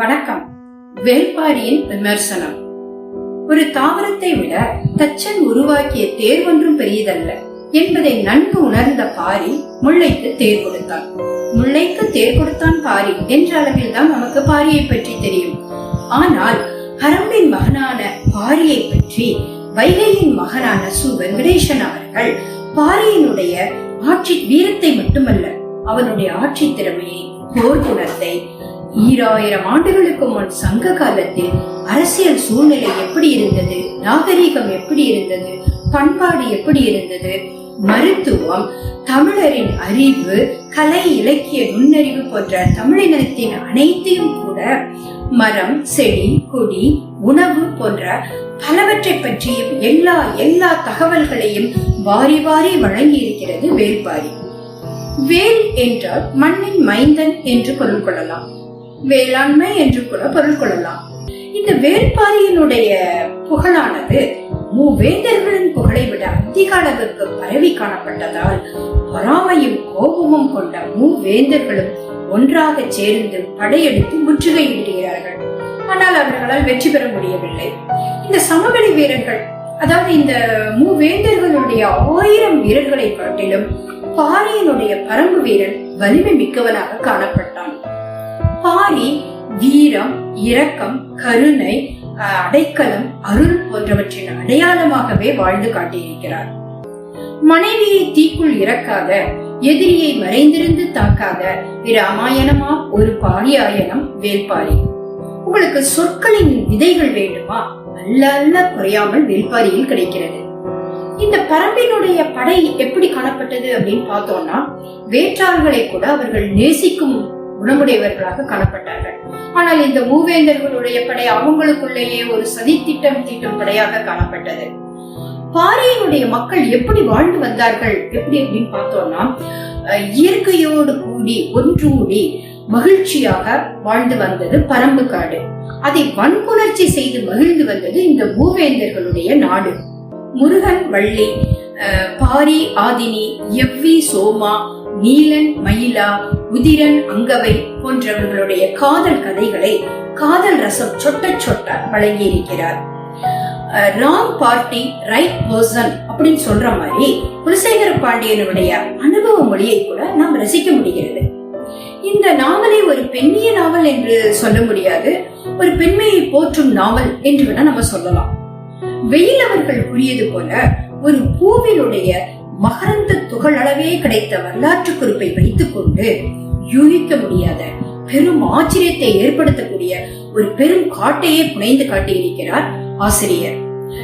வணக்கம். வேள்பாரியின் விமர்சனம். ஒரு தாவரத்தை விட தச்சன் உருவாக்கிய தேர் ஒன்றும் பெரியதல்ல என்பதை நன்கு உணர்ந்த பாரி முல்லைக்கு தேர் கொடுத்தான். முல்லைக்கு தேர் கொடுத்தான் பாரி என்ற அளவில் தான் நமக்கு பாரியை பற்றி தெரியும். ஆனால் ஹரம்பின் மகனான பாரியை பற்றி வைகையின் மகனான சு வெங்கடேசன் அவர்கள் பாரியினுடைய ஆட்சி வீரத்தை மட்டுமல்ல அவனுடைய ஆட்சி திறமையை போர் குணத்தை ஈராயிரம் ஆண்டுகளுக்கு முன் சங்க காலத்தில் அரசியல் சூழ்நிலை எப்படி இருந்தது? நாகரீகம் எப்படி இருந்தது? பண்பாடு எப்படி இருந்தது? மருத்துவம் தமிழரின் அறிவு கலை இலக்கிய நுண்ணறிவு போன்ற தமிழினத்தின் அனைத்தையும் கூட மரம் செடி கொடி உணவு போன்ற பலவற்றை பற்றியும் எல்லா எல்லா தகவல்களையும் வாரி வாரி வழங்கி இருக்கிறது வேல்பாரி வேல் என்றால் மண்ணின் மைந்தன் என்று பொருள் கொள்ளலாம். வேளாண்மை என்று கூட பொருள் கொள்ளலாம். இந்த வேள்பாரியினுடைய புகழானது மூவேந்தர்களின் புகழை விட அதிக அளவிற்கு பரவி காணப்பட்டதால் பொறாமையும் கோபமும் கொண்ட மூவேந்தர்களும் ஒன்றாக சேர்ந்து படையெடுத்து முற்றுகையிடுகிறார்கள். ஆனால் அவர்களால் வெற்றி பெற முடியவில்லை. இந்த சமவெளி வீரர்கள் அதாவது இந்த மூவேந்தர்களுடைய ஆயிரம் வீரர்களை காட்டிலும் பாரியினுடைய பரம்பு வீரன் வலிமை மிக்கவனாக காணப்பட்டான். மாதிரி வீரம் இரக்கம் கருணை அடைக்கலம் அருள் போன்றவற்றின் அடையாளமாகவே வாழ்ந்து காட்டியிருக்கிறார். மனைவியை தீக்குள் இறக்காத எதிரியை மறைந்திருந்து தாக்காத இராமாயணமா? ஒரு பாரியாயணம் வேல்பாரி. உங்களுக்கு சொற்களின் விதைகள் வேண்டுமா? அல்ல அல்ல குறையாமல் வேல்பாரியில் கிடைக்கிறது. இந்த பரம்பினுடைய படை எப்படி காணப்பட்டது அப்படின்னு பார்த்தோம்னா வேற்றார்களை கூட அவர்கள் நேசிக்கும் குணமுடையவர்களாக காணப்பட்டார்கள். ஆனால் இந்த மூவேந்தர்களுடைய படை அவங்களுக்குள்ளேயே ஒரு சதி திட்டம் தீட்டும் படையாக காணப்பட்டது. பாறையினுடைய மக்கள் எப்படி வாழ்ந்து வந்தார்கள் எப்படி அப்படின்னு பார்த்தோம்னா இயற்கையோடு கூடி ஒன்றூடி மகிழ்ச்சியாக வாழ்ந்து வந்தது பரம்பு காடு. அதை வன்புணர்ச்சி செய்து மகிழ்ந்து வந்தது இந்த மூவேந்தர்களுடைய நாடு. முருகன் வள்ளி பாரி ஆதினி எவ்வி சோமா நீலன் மயிலா உதிரன் அங்கவை போன்றவர்களுடைய காதல் கதைகளை காதல் ரசம் சொட்ட சொட்ட வழங்கியிருக்கிறார். ராங் பார்ட்டி ரைட் பர்சன் அப்படின்னு சொல்ற மாதிரி குலசேகர பாண்டியனுடைய அனுபவ மொழியை கூட நாம் ரசிக்க முடிகிறது. இந்த நாவலை ஒரு பெண்ணிய நாவல் என்று சொல்ல முடியாது. ஒரு பெண்மையை போற்றும் நாவல் என்று வேணா நம்ம சொல்லலாம். வெயில் அவர்கள் கூறியது போல ஒரு பூவினுடைய மகரந்த துகள் அளவே கிடைத்த வரலாற்று குறிப்பை வைத்துக் கொண்டு யூகிக்க முடியாத பெரும் ஆச்சரியத்தை ஏற்படுத்தக்கூடிய ஒரு பெரும் காட்டையே புனைந்து காட்டியிருக்கிறார் ஆசிரியர்.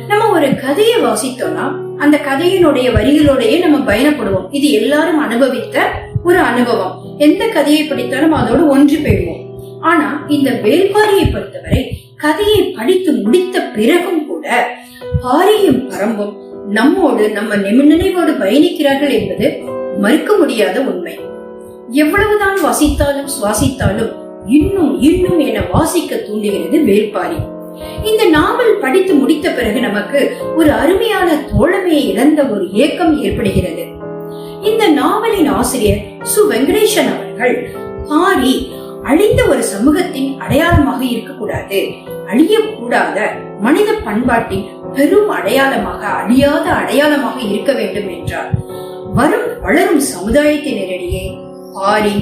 நம்ம ஒரு கதையை வாசித்தோம்னா அந்த கதையினுடைய வரிகளோடையே நம்ம பயணப்படுவோம். இது எல்லாரும் அனுபவித்த ஒரு அனுபவம். எந்த கதையை படித்தாலும் அதோடு ஒன்று போயிடுவோம் ஆனா இந்த வேல்பாரியை பொறுத்தவரை கதையை படித்து முடித்த பிறகும் கூட பாரியும் பரம்பும் நம்மோடு நம்ம நினைவோடு பயணிக்கிறார்கள் என்பது மறுக்க முடியாத உண்மை. எவ்வளவுதான் வாசித்தாலும் சுவாசித்தாலும் இன்னும் இன்னும் என வாசிக்க தூண்டுகிறது வேள்பாரி. இந்த நாவல் படித்து முடித்த பிறகு நமக்கு ஒரு அருமையான தோழமையை இழந்த ஒரு ஏக்கம் ஏற்படுகிறது. இந்த நாவலின் ஆசிரியர் சு. வெங்கடேசன் அவர்கள் பாரி அழிந்த ஒரு சமூகத்தின் அடையாளமாக இருக்கக்கூடாது அழியக்கூடாத மனித பண்பாட்டின் பெரும் அடையாளமாக அழியாத அடையாளமாக இருக்க வேண்டும் என்றார். வரும் வளரும் சமுதாயத்தினரிடையே ஆரி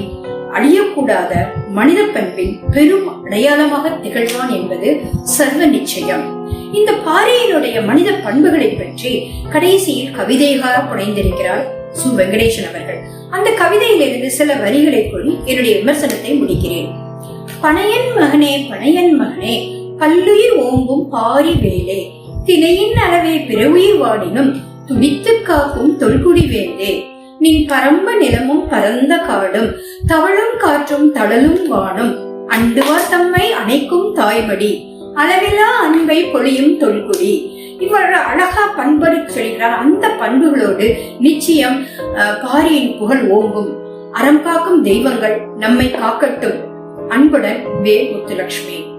அழியக்கூடாத மனித பண்பின் பெரும் அடையாளமாக திகழ்வான் என்பது சர்வ நிச்சயம். இந்த பாரியினுடைய மனித பண்புகளை பற்றி கடைசியில் கவிதைகளாக புனைந்திருக்கிறார் சு. வெங்கடேசன் அவர்கள். அந்த கவிதையிலிருந்து சில வரிகளை கூறி என்னுடைய விமர்சனத்தை முடிக்கிறேன். பனையன் மகனே பனையன் மகனே பல்லுயிர் ஓம்பும் பாரி வேலே தினையின் அளவே பிறவுயிர் வாடினும் துடித்து காக்கும் தொல்குடி வேந்தே. நின் பரம்ப நிலமும் பரந்த காடும் தவழும் காற்றும் தடலும் வானும். அண்டுவார் தம்மை அணைக்கும் தாய்மடி அளவிலா அன்பை பொழியும் தொல்குடி. இவ்வாறு அழகா பண்படு சொல்கிறார். அந்த பண்புகளோடு நிச்சயம் பாரியின் புகழ் ஓங்கும். அறம் காக்கும் தெய்வங்கள் நம்மை காக்கட்டும். அன்புடன் வே முத்துலட்சுமி